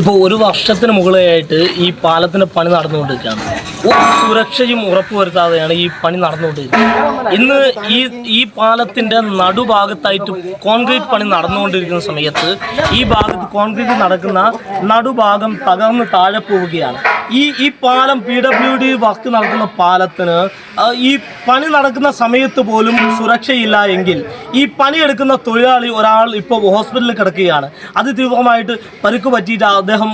ഇപ്പോൾ ഒരു വർഷത്തിന് മുകളിലായിട്ട് ഈ പാലത്തിന്റെ പണി നടന്നുകൊണ്ടിരിക്കുകയാണ്. ഒരു സുരക്ഷയും ഉറപ്പുവരുത്താതെയാണ് ഈ പണി നടന്നുകൊണ്ടിരിക്കുന്നത്. ഇന്ന് ഈ ഈ പാലത്തിന്റെ നടുഭാഗത്തായിട്ട് കോൺക്രീറ്റ് പണി നടന്നുകൊണ്ടിരിക്കുന്ന സമയത്ത് ഈ ഭാഗത്ത് കോൺക്രീറ്റ് നടക്കുന്ന നടുഭാഗം തകർന്ന് താഴെ പോവുകയാണ്. ഈ ഈ പാലം പി ഡബ്ല്യു ഡി വർക്ക് നടക്കുന്ന പാലത്തിന് ഈ പണി നടക്കുന്ന സമയത്ത് പോലും സുരക്ഷയില്ല എങ്കിൽ ഈ പണിയെടുക്കുന്ന തൊഴിലാളി ഒരാൾ ഇപ്പോൾ ഹോസ്പിറ്റലിൽ കിടക്കുകയാണ്. അതിതീവ്രമായിട്ട് പരിക്ക് പറ്റിയിട്ട് അദ്ദേഹം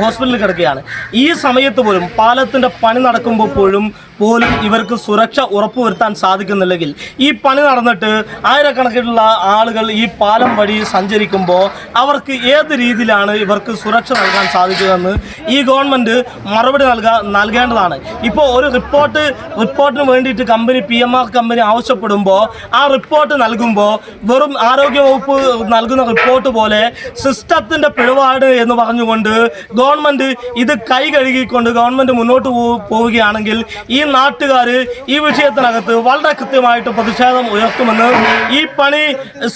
ഹോസ്പിറ്റലിൽ കിടക്കുകയാണ്. ഈ സമയത്ത് പോലും പാലത്തിന്റെ പണി നടക്കുമ്പോൾ പോലും പോലും ഇവർക്ക് സുരക്ഷ ഉറപ്പുവരുത്താൻ സാധിക്കുന്നില്ലെങ്കിൽ ഈ പണി നടന്നിട്ട് ആയിരക്കണക്കിനുള്ള ആളുകൾ ഈ പാലം വഴി സഞ്ചരിക്കുമ്പോൾ അവർക്ക് ഏത് രീതിയിലാണ് ഇവർക്ക് സുരക്ഷ നൽകാൻ സാധിക്കുമെന്ന് ഈ ഗവൺമെന്റ് മറുപടി നൽകാ നൽകേണ്ടതാണ്. ഇപ്പോൾ ഒരു റിപ്പോർട്ട് റിപ്പോർട്ടിന് വേണ്ടിയിട്ട് company P M R company ആവശ്യപ്പെടുമ്പോൾ ആ റിപ്പോർട്ട് നൽകുമ്പോൾ വെറും ആരോഗ്യവകുപ്പ് നൽകുന്ന റിപ്പോർട്ട് പോലെ സിസ്റ്റത്തിന്റെ പിഴവാട് എന്ന് പറഞ്ഞുകൊണ്ട് ഗവൺമെന്റ് ഇത് കൈ കഴുകിക്കൊണ്ട് ഗവൺമെന്റ് മുന്നോട്ട് പോവുകയാണെങ്കിൽ ഈ നാട്ടുകാർ ഈ വിഷയത്തിനകത്ത് വളരെ കൃത്യമായിട്ട് പ്രതിഷേധം ഉയർത്തുമെന്ന് ഈ പണി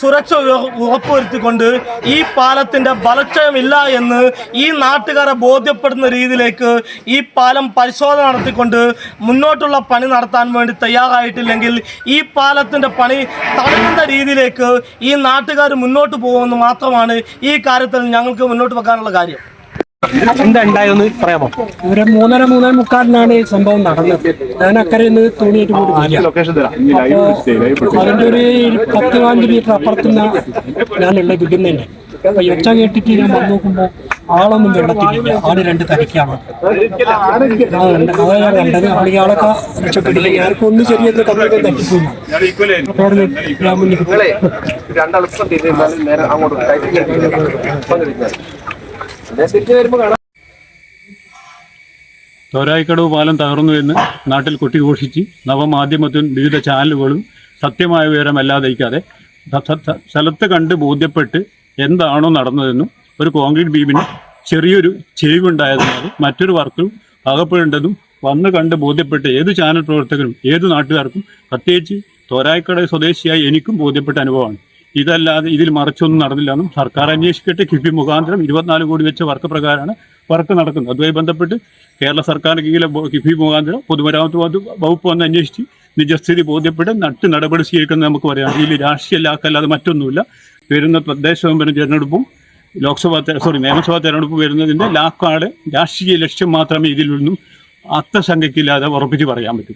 സുരക്ഷ ഉറപ്പുവരുത്തിക്കൊണ്ട് ഈ പാലത്തിന്റെ ബലക്ഷയമില്ല എന്ന് ഈ നാട്ടുകാരെ ബോധ്യപ്പെടുന്ന രീതിയിലേക്ക് ഈ പാലം പരിശോധന നടത്തിക്കൊണ്ട് മുന്നോട്ടുള്ള പണി നടത്താൻ വേണ്ടി തയ്യാറായിട്ടില്ലെങ്കിൽ ഈ പാലത്തിന്റെ പണി തടയുന്ന രീതിയിലേക്ക് ഈ നാട്ടുകാർ മുന്നോട്ട് പോകുമെന്ന് മാത്രമാണ് ഈ കാര്യത്തിൽ ഞങ്ങൾക്ക് മുന്നോട്ട് വെക്കാനുള്ള കാര്യം. എന്താ ഉണ്ടായെന്ന് പറയാമോ? ഇവരെ മൂന്നര മൂന്നര മുക്കാലിനാണ് ഈ സംഭവം നടന്നത്. ഞാൻ അക്കരെ നിന്ന് തോണിയിട്ട് കൂടി വരിക ലൊക്കേഷൻ തരാം ഇനി ലൈവ് സ്റ്റേ ലൈവ് അതിന്റെ ഒരു പത്ത് പതിനഞ്ച് മീറ്റർ അപ്പുറത്തുനിന്ന് ഞാനുള്ള വിടുന്നുണ്ട് അപ്പൊ ഒച്ച കേട്ടിട്ട് ഞാൻ വന്നു നോക്കുമ്പോ ആളൊന്നും വെള്ളത്തിലില്ല. ആൾ രണ്ട് ഉണ്ട്. അതാ ഞാൻ കണ്ടത്. ആളെ ആളൊക്കെ രക്ഷപ്പെട്ടില്ല. ഞാനൊക്കെ ഒന്ന് ചെറിയൊന്ന് ഞാൻ മുന്നിൽ തോരായിക്കടവ് പാലം തകർന്നു എന്ന് നാട്ടിൽ കൊട്ടിഘോഷിച്ച് നവമാധ്യമത്തിനും വിവിധ ചാനലുകളും സത്യമായ വിവരം സ- സ്ഥലത്ത് കണ്ട് ബോധ്യപ്പെട്ട് എന്താണോ നടന്നതെന്നും ഒരു കോൺക്രീറ്റ് ബീമിന് ചെറിയൊരു ചെരിവുണ്ടായതിനാൽ മറ്റൊരു വർക്കും അകപ്പെടേണ്ടതും വന്ന് കണ്ട് ബോധ്യപ്പെട്ട് ഏത് ചാനൽ പ്രവർത്തകരും ഏത് നാട്ടുകാർക്കും പ്രത്യേകിച്ച് തോരായിക്കട സ്വദേശിയായി എനിക്കും ബോധ്യപ്പെട്ട അനുഭവമാണ്. ഇതല്ലാതെ ഇതിൽ മറിച്ചൊന്നും നടന്നില്ലെന്നും സർക്കാർ അന്വേഷിക്കട്ടെ. കിഫി മുഖാന്തരം ഇരുപത്തിനാല് കോടി വെച്ച വർക്ക് പ്രകാരമാണ് വർക്ക് നടക്കുന്നത്. അതുമായി ബന്ധപ്പെട്ട് കേരള സർക്കാരിന് കീഴിലെ കിഫ്ബി കിഫി മുഖാന്തരം പൊതുമരാമത്ത് വകുപ്പ് വന്ന് അന്വേഷിച്ച് നിജസ്ഥിതി ബോധ്യപ്പെട്ട് നട്ട് നടപടി സ്വീകരിക്കുന്നത് നമുക്ക് പറയാം. ഇതിൽ രാഷ്ട്രീയ ലാക്കല്ലാതെ മറ്റൊന്നുമില്ല. വരുന്ന തദ്ദേശ സ്വയംഭരണ തിരഞ്ഞെടുപ്പും ലോക്സഭാ സോറി നിയമസഭാ തെരഞ്ഞെടുപ്പ് വരുന്നതിന്റെ ലാക്കാട് രാഷ്ട്രീയ ലക്ഷ്യം മാത്രമേ ഇതിൽ നിന്നും അർത്ഥശങ്കയ്ക്കില്ലാതെ ഉറപ്പിച്ച് പറയാൻ പറ്റൂ.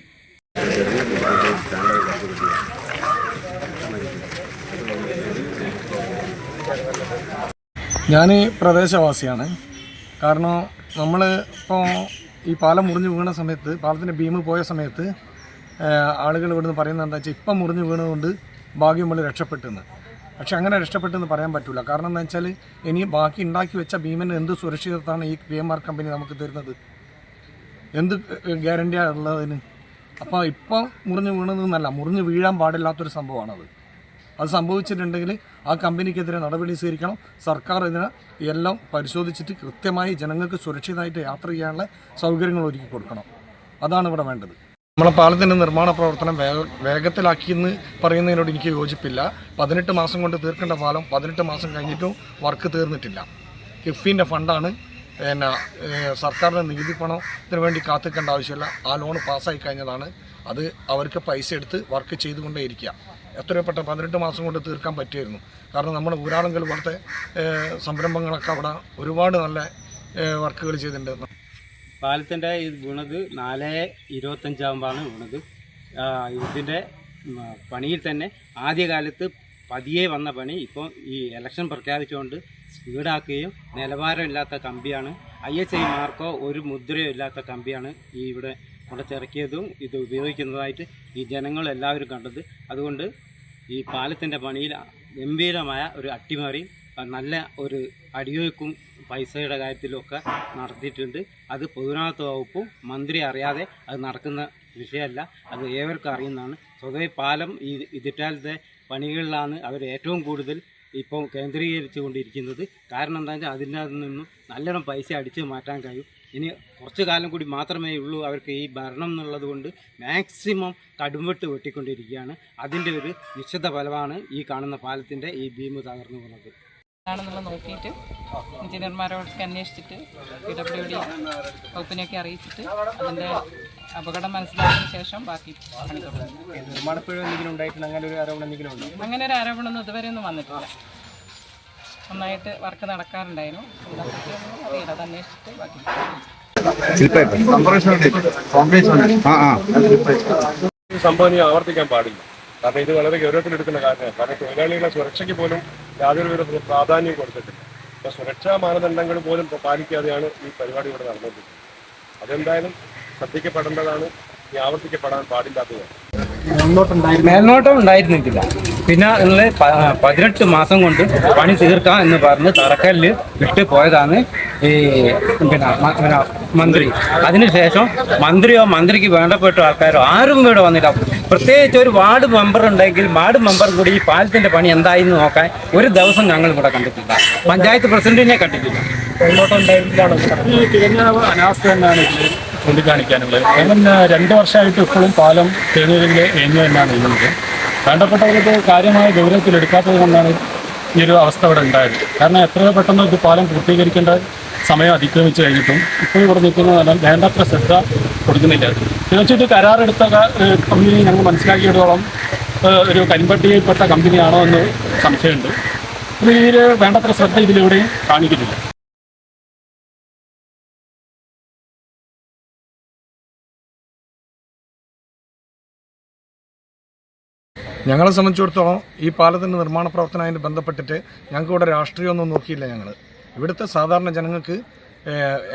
ഞാൻ പ്രദേശവാസിയാണ്. കാരണം നമ്മൾ ഇപ്പോൾ ഈ പാലം മുറിഞ്ഞു വീണ സമയത്ത് പാലത്തിന്റെ ഭീമ് പോയ സമയത്ത് ആളുകൾ ഇവിടുന്ന് പറയുന്നത് എന്താ വെച്ചാൽ ഇപ്പം മുറിഞ്ഞ് വീണതുകൊണ്ട് ഭാഗ്യം നമ്മൾ രക്ഷപ്പെട്ടെന്ന്. പക്ഷെ അങ്ങനെ രക്ഷപ്പെട്ടെന്ന് പറയാൻ പറ്റില്ല കാരണം എന്താ വെച്ചാൽ ഇനി ബാക്കി ഉണ്ടാക്കി വെച്ച ഭീമന് എന്ത് സുരക്ഷിതത്വമാണ് ഈ പി എം ആർ കമ്പനി നമുക്ക് തരുന്നത്? എന്ത് ഗ്യാരണ്ടിയാണ് ഉള്ളതിന് അപ്പോൾ ഇപ്പം മുറിഞ്ഞ് വീണതെന്നല്ല മുറിഞ്ഞ് വീഴാൻ പാടില്ലാത്തൊരു സംഭവമാണത്. അത് സംഭവിച്ചിട്ടുണ്ടെങ്കിൽ ആ കമ്പനിക്കെതിരെ നടപടി സ്വീകരിക്കണം. സർക്കാർ ഇതിന് എല്ലാം പരിശോധിച്ചിട്ട് കൃത്യമായി ജനങ്ങൾക്ക് സുരക്ഷിതമായിട്ട് യാത്ര ചെയ്യാനുള്ള സൗകര്യങ്ങൾ ഒരുക്കി കൊടുക്കണം. അതാണ് ഇവിടെ വേണ്ടത്. നമ്മളെ പാലത്തിന്റെ നിർമ്മാണ പ്രവർത്തനം വേഗ വേഗത്തിലാക്കിയെന്ന് പറയുന്നതിനോട് എനിക്ക് യോജിപ്പില്ല. പതിനെട്ട് മാസം കൊണ്ട് തീർക്കേണ്ട പാലം പതിനെട്ട് മാസം കഴിഞ്ഞിട്ടും വർക്ക് തീർന്നിട്ടില്ല. കിഫിന്റെ ഫണ്ടാണ് പിന്നെ സർക്കാരിന്റെ നികുതി പണത്തിന് വേണ്ടി കാത്തിക്കേണ്ട ആവശ്യമില്ല. ആ ലോൺ പാസ്സായി കഴിഞ്ഞതാണ്. അത് അവർക്ക് പൈസ എടുത്ത് വർക്ക് ചെയ്തുകൊണ്ടേയിരിക്കുക. എത്രപ്പെട്ട പതിനെട്ട് മാസം കൊണ്ട് തീർക്കാൻ പറ്റിയിരുന്നു. കാരണം നമ്മുടെ ഊരാളുങ്കൽ പോലത്തെ സംരംഭങ്ങളൊക്കെ അവിടെ ഒരുപാട് നല്ല വർക്കുകൾ ചെയ്തിട്ടുണ്ട്. പാലത്തിന്റെ ഇത് വീണത് നാല് ഇരുപത്തഞ്ചാകുമ്പോഴാണ് വീണത്. ഇതിന്റെ പണിയിൽ തന്നെ ആദ്യകാലത്ത് പതിയെ വന്ന പണി ഇപ്പോൾ ഈ ഇലക്ഷൻ പ്രഖ്യാപിച്ചുകൊണ്ട് സ്പീഡാക്കുകയും നിലവാരമില്ലാത്ത കമ്പിയാണ്. ഐ എസ് ഐ മാർക്കോ ഒരു മുദ്രയോ ഇല്ലാത്ത കമ്പിയാണ് ഈ ഇവിടെ മുടച്ചിറക്കിയതും ഇത് ഉപയോഗിക്കുന്നതായിട്ട് ഈ ജനങ്ങൾ എല്ലാവരും കണ്ടത്. അതുകൊണ്ട് ഈ പാലത്തിന്റെ പണിയിൽ ഗംഭീരമായ ഒരു അട്ടിമറി നല്ല ഒരു അടിയൊഴുക്കും പൈസയുടെ കാര്യത്തിലൊക്കെ നടത്തിയിട്ടുണ്ട്. അത് പൊതുമരാമത്ത് വകുപ്പും മന്ത്രി അറിയാതെ അത് നടക്കുന്ന വിഷയമല്ല അത് ഏവർക്കും അറിയുന്നതാണ്. സ്വതവേ പാലം ഈ ഇതിറ്റാലത്തെ പണികളിലാണ് അവർ ഏറ്റവും കൂടുതൽ ഇപ്പോൾ കേന്ദ്രീകരിച്ചു കൊണ്ടിരിക്കുന്നത് കാരണം എന്താ വെച്ചാൽ അതിനകത്ത് നിന്നും നല്ലോണം പൈസ അടിച്ച് മാറ്റാൻ കഴിയും. ഇനി കുറച്ച് കാലം കൂടി മാത്രമേ ഉള്ളൂ അവർക്ക് ഈ ഭരണം എന്നുള്ളത് കൊണ്ട് മാക്സിമം കടുംവെട്ട് വെട്ടിക്കൊണ്ടിരിക്കുകയാണ്. അതിന്റെ ഒരു നിശ്ചിത ഫലമാണ് ഈ കാണുന്ന പാലത്തിന്റെ ഈ ഭീമ് തകർന്നു പോകുന്നത്. ആണെന്നുള്ളത് നോക്കിയിട്ട് എഞ്ചിനീയർമാരോടൊക്കെ അന്വേഷിച്ചിട്ട് പി ഡബ്ല്യു ഡി വകുപ്പിനെയൊക്കെ അറിയിച്ചിട്ട് അതിന്റെ അപകടം മനസ്സിലാക്കിയതിന് ശേഷം ബാക്കി പണി തുടങ്ങും. അങ്ങനെ ഒരു ആരോപണം ഒന്നും അങ്ങനെ ഒരു ആരോപണമൊന്നും ഇതുവരെ ഒന്നും വന്നിട്ടില്ല. നന്നായിട്ട് വർക്ക് നടക്കാറുണ്ടായിരുന്നു. എന്താ പറ്റിയൊന്നും അറിയില്ല അത് അന്വേഷിച്ചിട്ട് ബാക്കി ഈ സംഭവം ഇനി ആവർത്തിക്കാൻ പാടില്ല. കാരണം ഇത് വളരെ ഗൗരവത്തിൽ എടുക്കുന്ന കാര്യമാണ്. കാരണം തൊഴിലാളികളെ സുരക്ഷയ്ക്ക് പോലും യാതൊരു വിധ പ്രാധാന്യം കൊടുത്തിട്ടില്ല. അപ്പോൾ സുരക്ഷാ മാനദണ്ഡങ്ങൾ പോലും പാലിക്കാതെയാണ് ഈ പരിപാടി ഇവിടെ നടന്നുകൊണ്ടിരിക്കുന്നത്. അതെന്തായാലും ശ്രദ്ധിക്കപ്പെടേണ്ടതാണ്. ഇനി ആവർത്തിക്കപ്പെടാൻ പാടില്ലാത്തതാണ് മേൽനോട്ടം ഉണ്ടായിരുന്നില്ല പിന്നെ നിങ്ങൾ പതിനെട്ട് മാസം കൊണ്ട് പണി തീർക്കാം എന്ന് പറഞ്ഞ് തറക്കല്ല് വിട്ട് പോയതാണ് ഈ പിന്നെ മന്ത്രി. അതിനുശേഷം മന്ത്രിയോ മന്ത്രിക്ക് വേണ്ടപ്പെട്ട ആൾക്കാരോ ആരും ഇവിടെ വന്നില്ല. പ്രത്യേകിച്ച് ഒരു വാർഡ് മെമ്പർ ഉണ്ടെങ്കിൽ വാർഡ് മെമ്പർ കൂടി ഈ പാലത്തിന്റെ പണി എന്തായി എന്ന് നോക്കാൻ ഒരു ദിവസം ഞങ്ങൾ ഇവിടെ കണ്ടിട്ടില്ല. പഞ്ചായത്ത് പ്രസിഡന്റിനെ കണ്ടിട്ടില്ല. ഈ ഉണ്ടായിരുന്നില്ല അനാസ്ഥ തന്നെയാണ് ചൂണ്ടിക്കാണിക്കാനുള്ളത് ആ, രണ്ട് വർഷമായിട്ട് ഇപ്പോഴും പാലം തേങ്ങയിൽ എഞ്ഞു എന്നാണ് ഇന്നത് വേണ്ടപ്പെട്ടവർക്ക് കാര്യമായ ഗൗരവത്തിലെടുക്കാത്തത് കൊണ്ടാണ് ഈ ഒരു അവസ്ഥ ഇവിടെ ഉണ്ടായത്. കാരണം എത്രയോ പെട്ടെന്ന് ഇത് പാലം പൂർത്തീകരിക്കേണ്ട സമയം അതിക്രമിച്ചു കഴിഞ്ഞിട്ടും ഇപ്പോൾ ഇവിടെ നിൽക്കുന്നത് വേണ്ടത്ര ശ്രദ്ധ കൊടുക്കുന്നില്ല. തീർച്ചയായിട്ടും കരാറെടുത്ത കമ്പനി ഞങ്ങൾ മനസ്സിലാക്കിയിടത്തോളം ഒരു കരിമ്പട്ടിയിൽപ്പെട്ട കമ്പനിയാണോ എന്ന് സംശയമുണ്ട്. ഇതിൽ വേണ്ടത്ര ശ്രദ്ധ ഇതിലെവിടെയും കാണിക്കുന്നില്ല. ഞങ്ങളെ സംബന്ധിച്ചിടത്തോളം ഈ പാലത്തിന്റെ നിർമ്മാണ പ്രവർത്തനമായി ബന്ധപ്പെട്ടിട്ട് ഞങ്ങൾക്ക് ഇവിടെ രാഷ്ട്രീയമൊന്നും നോക്കിയില്ല ഞങ്ങൾ ഇവിടുത്തെ സാധാരണ ജനങ്ങൾക്ക്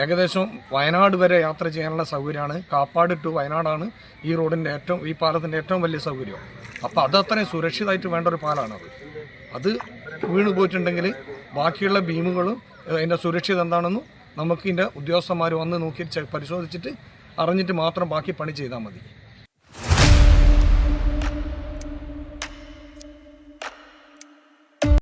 ഏകദേശം വയനാട് വരെ യാത്ര ചെയ്യാനുള്ള സൗകര്യമാണ്. കാപ്പാട് ടു വയനാടാണ് ഈ റോഡിന്റെ ഏറ്റവും ഈ പാലത്തിന്റെ ഏറ്റവും വലിയ സൗകര്യം. അപ്പോൾ അത് അത്രയും സുരക്ഷിതമായിട്ട് വേണ്ട ഒരു പാലാണ് അത്. വീണ് പോയിട്ടുണ്ടെങ്കിൽ ബാക്കിയുള്ള ഭീമുകളും അതിന്റെ സുരക്ഷിത എന്താണെന്നും നമുക്ക് ഇതിന്റെ ഉദ്യോഗസ്ഥന്മാർ വന്ന് നോക്കി പരിശോധിച്ചിട്ട് അറിഞ്ഞിട്ട് മാത്രം ബാക്കി പണി ചെയ്താൽ മതി.